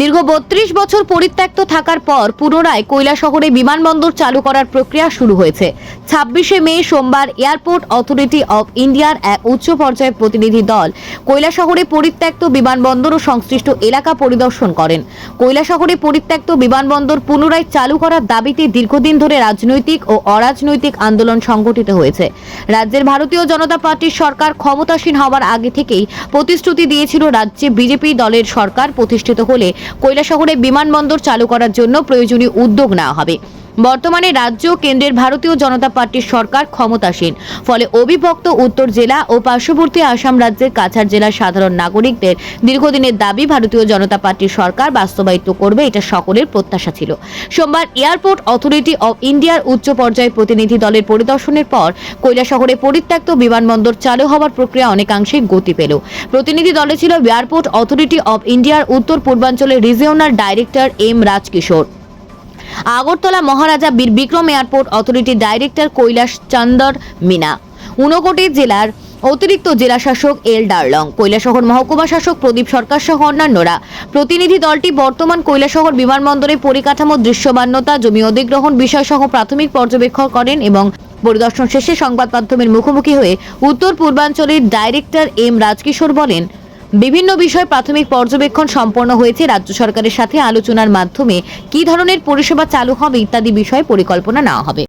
দীর্ঘ বত্রিশ বছর পরিত্যক্ত থাকার পর পুনরায় শহরে বিমানবন্দর চালু করার প্রক্রিয়া শুরু হয়েছে। ছাব্বিশে মে সোমবার এয়ারপোর্ট অথরিটি অব ইন্ডিয়ার এক উচ্চ পর্যায়ের প্রতিনিধি দল শহরে পরিত্যক্ত বিমানবন্দর ও সংশ্লিষ্ট এলাকা পরিদর্শন করেন। শহরে পরিত্যক্ত বিমানবন্দর পুনরায় চালু করার দাবিতে দীর্ঘদিন ধরে রাজনৈতিক ও অরাজনৈতিক আন্দোলন সংগঠিত হয়েছে। রাজ্যের ভারতীয় জনতা পার্টির সরকার ক্ষমতাসীন হওয়ার আগে থেকেই প্রতিশ্রুতি দিয়েছিল রাজ্যে বিজেপি দলের সরকার প্রতিষ্ঠিত হলে কৈলাসহরে বিমানবন্দর চালু করার জন্য প্রয়োজনীয় উদ্যোগ নেওয়া হবে। বর্তমানে রাজ্য কেন্দ্রের ভারতীয় জনতা পার্টির সরকার ক্ষমতাসীন। ফলে অবিভক্ত উত্তর জেলা ও পার্শ্ববর্তী আসাম রাজ্যের কাছাড় জেলার সাধারণ নাগরিকদের দীর্ঘদিনের দাবি ভারতীয় জনতা পার্টির সরকার বাস্তবায়িত করবে এটা সকলের প্রত্যাশা ছিল। সোমবার এয়ারপোর্ট অথরিটি অব ইন্ডিয়ার উচ্চ পর্যায়ের প্রতিনিধি দলের পরিদর্শনের পর কৈলাসহরে পরিত্যক্ত বিমানবন্দর চালু হওয়ার প্রক্রিয়া অনেকাংশেই গতি পেল। প্রতিনিধি দলে ছিল এয়ারপোর্ট অথরিটি অব ইন্ডিয়ার উত্তর পূর্বাঞ্চলের regional director M Rajkishore. Agartala Maharaja Bir Bikram airport অথরিটির ডাইরেক্টর কৈলাস চন্দর মিনা। ঊনকোটি জেলার অতিরিক্ত জেলা শাসক এল ডার্লং। কৈলাসহর মহকুমা শাসক প্রদীপ সরকার সহ অন্যান্যরা। প্রতিনিধি দলটি বর্তমান কৈলাসহর বিমানবন্দরের পরিকাঠামো দৃশ্যমান্যতা, জমি অধিগ্রহণ বিষয়সহ প্রাথমিক পর্যবেক্ষণ করেন এবং পরিদর্শন শেষে সংবাদ মাধ্যমের মুখোমুখি হয়ে উত্তর পূর্বাঞ্চলের ডাইরেক্টর এম রাজকিশোর বলেন বিভিন্ন বিষয়ে প্রাথমিক পর্যবেক্ষণ সম্পন্ন হয়েছে রাজ্য সরকারের সাথে আলোচনার মাধ্যমে কি ধরনের পরিষেবা চালু হবে ইত্যাদি বিষয়ে পরিকল্পনা নেওয়া হবে।